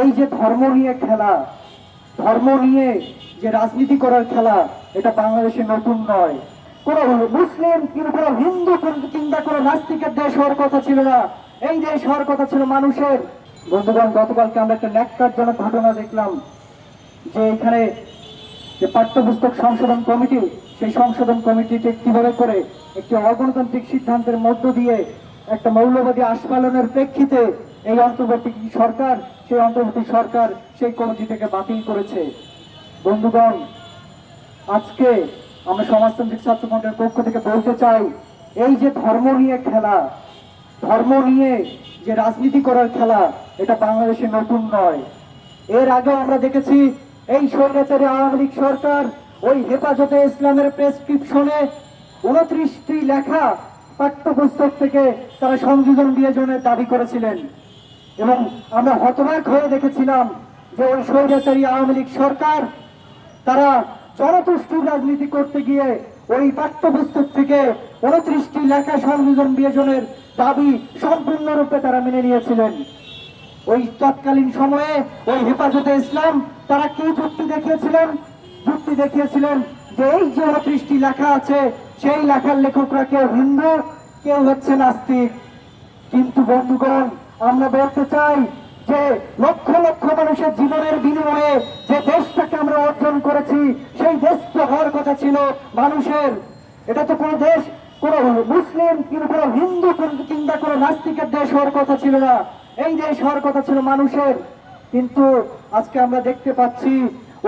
এই যে ধর্ম নিয়ে খেলা, ধর্ম নিয়ে যে রাজনীতি করার খেলা, এটা বাংলাদেশে নতুন নয়। কোন মুসলিম কিংবা হিন্দু কিংবা কোনো নাস্তিকের দেশ হওয়ার কথা ছিল না। এই দেশ হওয়ার কথা ছিল মানুষের। বন্ধুগণ, গতকালকে আমরা একটা ন্যাক্কারজনক ঘটনা দেখলাম, যে এখানে যে পাঠ্যপুস্তক সংশোধন কমিটি, সেই সংশোধন কমিটিতে কীভাবে করে একটি অগণতান্ত্রিক সিদ্ধান্তের মধ্য দিয়ে একটা মৌলবাদী আস্ফালনের প্রেক্ষিতে এই অন্তর্বর্তী সরকার? সেই অন্তর্বর্তী সরকার সেই কমিটিটাকে বাতিল করেছে। বন্ধুগণ, আজকে আমরা সমাজতান্ত্রিক ছাত্র ফ্রন্টের পক্ষ থেকে বলতে চাই, এই যে ধর্ম নিয়ে খেলা, ধর্ম নিয়ে যে রাজনীতি করার খেলা, এটা বাংলাদেশে নতুন নয়। এর আগে আমরা দেখেছি, এই স্বৈরাচারী আওয়ামী লীগ সরকার ওই হেফাজতে ইসলামের প্রেসক্রিপশনে উনত্রিশটি লেখা পাঠ্যপুস্তক থেকে তারা সংযোজন বিয়োজনের দাবি করেছিলেন। এবং আমরা হতবাক হয়ে দেখেছিলাম যে ওই স্বৈরাচারী আওয়ামী লীগ সরকার, তারা জনতুষ্টির রাজনীতি করতে গিয়ে ওই পাঠ্যপুস্তক থেকে উনত্রিশটি লেখা সংযোজন বিয়োজনের দাবি সম্পূর্ণরূপে তারা মেনে নিয়েছিলেন। ওই তৎকালীন সময়ে ওই হেফাজতে ইসলাম, তারা কি যুক্তি দেখিয়েছিলেন? যুক্তি দেখিয়েছিলেন যে এই যে উনত্রিশটি লেখা আছে, সেই লেখার লেখকরা কেউ হিন্দু, কেউ হচ্ছে নাস্তিক। কিন্তু বন্ধুগণ আমরা বলতে চাই যে লক্ষ লক্ষ মানুষের জীবনের বিনিময়ে যে দেশটাকে আমরা অর্জন করেছি, সেই দেশ তো হওয়ার কথা ছিল মানুষের। এটা তো কোনো দেশ, কোনো মুসলিম কিংবা কোনো হিন্দু কিংবা কোনো নাস্তিকের দেশ হওয়ার কথা ছিল না। এই দেশ হওয়ার কথা ছিল মানুষের। কিন্তু আজকে আমরা দেখতে পাচ্ছি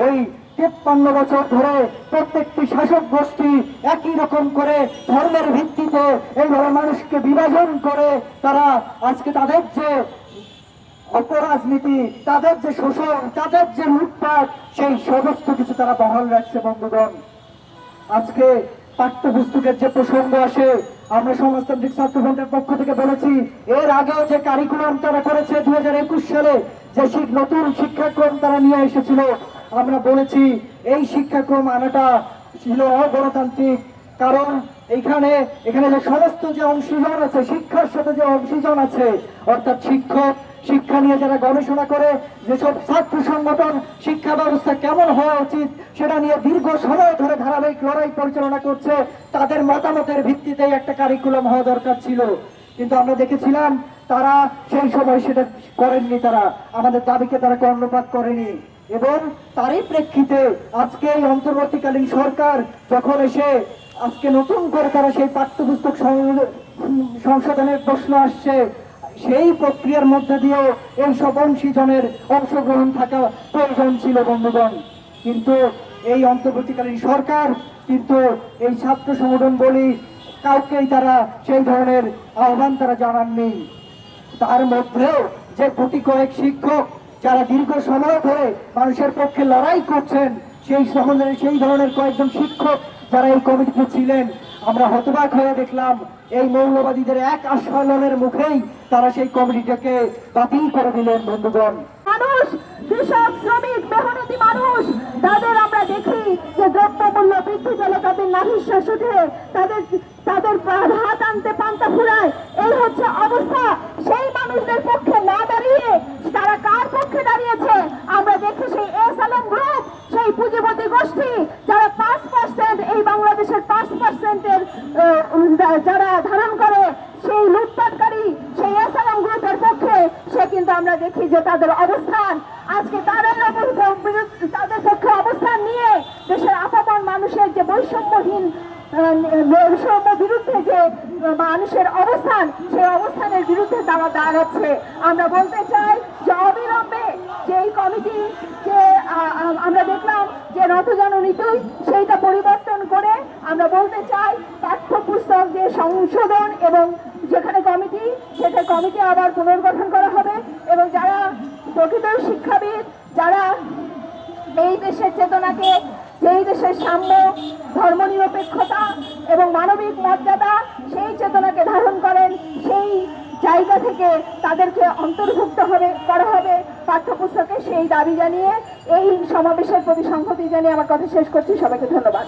ওই তেপ্পান্ন বছর ধরে প্রত্যেকটি শাসক গোষ্ঠী একই রকম করে ধর্মের ভিত্তিতে এইভাবে মানুষকে বিভাজন করে, তারা আজকে তাদের যে অপরাজনীতি, তাদের যে শোষণ, তাদের যে লুটপাট, সেই সমস্ত কিছু তারা বহাল রাখছে, বন্ধুগণ। আজকে পাঠ্যপুস্তকের যে প্রসঙ্গ আসে, আমরা সমাজতান্ত্রিক ছাত্র ফ্রন্টের পক্ষ থেকে বলেছি, এর আগেও যে কারিকুলাম তারা করেছে দুই হাজার একুশ সালে, যে নতুন শিক্ষাক্রম তারা নিয়ে এসেছিল আমরা বলেছি, এই শিক্ষাক্রম আনাটা ছিল অগণতান্ত্রিক। কারণ এইখানে, এখানে যে সমস্ত যে অংশীজন আছে, শিক্ষার সাথে যে অংশীজন আছে, অর্থাৎ শিক্ষক, শিক্ষা নিয়ে যারা গবেষণা করে, যেসব ছাত্র সংগঠন, শিক্ষা ব্যবস্থা কেমন হওয়া উচিত, সেটা নিয়ে দীর্ঘ সময় ধরে ধারাবাহিক লড়াই পরিচালনা করছে, তাদের মতামতের ভিত্তিতেই একটা কারিকুলাম হওয়া দরকার ছিল। কিন্তু আমরা দেখেছিলাম, তারা সেই সময় সেটা করেননি তারা। আমাদের দাবিকে তারা কর্ণপাত করেনি। এবং তারই প্রেক্ষিতে আজকে এই অন্তর্বর্তীকালীন সরকার যখন এসে আজকে নতুন করে তারা সেই পাঠ্যপুস্তক সংশোধনের প্রশ্ন আসছে, সেই প্রক্রিয়ার মধ্যে দিয়েও এই সব অংশীজনের অংশগ্রহণ থাকা প্রয়োজন ছিল বন্ধুগণ। কিন্তু এই অন্তর্বর্তীকালীন সরকার কিন্তু এই ছাত্র সংগঠন বলি কাউকেই তারা সেই ধরনের আহ্বান তারা জানাননি। তার মধ্যেও যে কোটি কয়েক শিক্ষক যারা দীর্ঘ সময় ধরে মানুষের পক্ষে লড়াই করছেন, সেই সেই ধরনের কয়েকজন শিক্ষক যারা এই কমিটিতে ছিলেন, আমরা হতবাক হয়ে দেখলাম এই মৌলবাদীদের এক আস্ফালনের মুখেই তারা সেই কমিটিটাকে বাতিল করে দিলেন, বন্ধুগণ। মানুষ কৃষক শ্রমিক, মেহনতি মানুষ, তাদের আমরা দেখি যে দ্রব্যমূল্য বৃদ্ধি পেলে তাদের উঠে তাদের তাদের হাত আনতে পান্তা ফুরায় এই হচ্ছে অবস্থা সেই মানুষদের পক্ষে না দাঁড়িয়ে তারা কার পক্ষে দাঁড়িয়েছে আমরা দেখি সেই এস আলম গ্রুপ সেই পুঁজিপতি গোষ্ঠী যারা পাঁচ পার্সেন্ট এই বাংলাদেশের পাঁচ পার্সেন্টের যারা ধারণ করে, সেই লুটপাটকারী, সেই এসালাম গ্রুপের পক্ষে, সে কিন্তু আমরা দেখি যে তাদের অবস্থান। আজকে তাদের তাদের পক্ষে অবস্থান নিয়ে দেশের আপামর মানুষের যে বৈষম্যহীন বৈষম্য বিরুদ্ধে যে মানুষের অবস্থান, সেই অবস্থানের বিরুদ্ধে তারা দাঁড়াচ্ছে। আমরা বলতে চাই যে অবিলম্বে যে এই কমিটি, যে আমরা দেখলাম যে নতজননীতিই সেইটা পরিবর্তন করে আমরা বলতে চাই পাঠ্যপুস্তক যে সংশোধন এবং যেখানে কমিটি, সেটা কমিটি আবার পুনর্গঠন করা হবে এবং যারা প্রকৃত শিক্ষাবিদ, যারা এই দেশের চেতনাকে, যেই দেশের সাম্য, ধর্মনিরপেক্ষতা এবং মানবিক মর্যাদা সেই চেতনাকে ধারণ করেন, সেই জায়গা থেকে তাদেরকে অন্তর্ভুক্ত হবে, করা হবে পাঠ্যপুস্তকে সেই দাবি জানিয়ে এই সমাবেশের প্রতি সংহতি জানিয়ে আমার কথা শেষ করছি। সবাইকে ধন্যবাদ।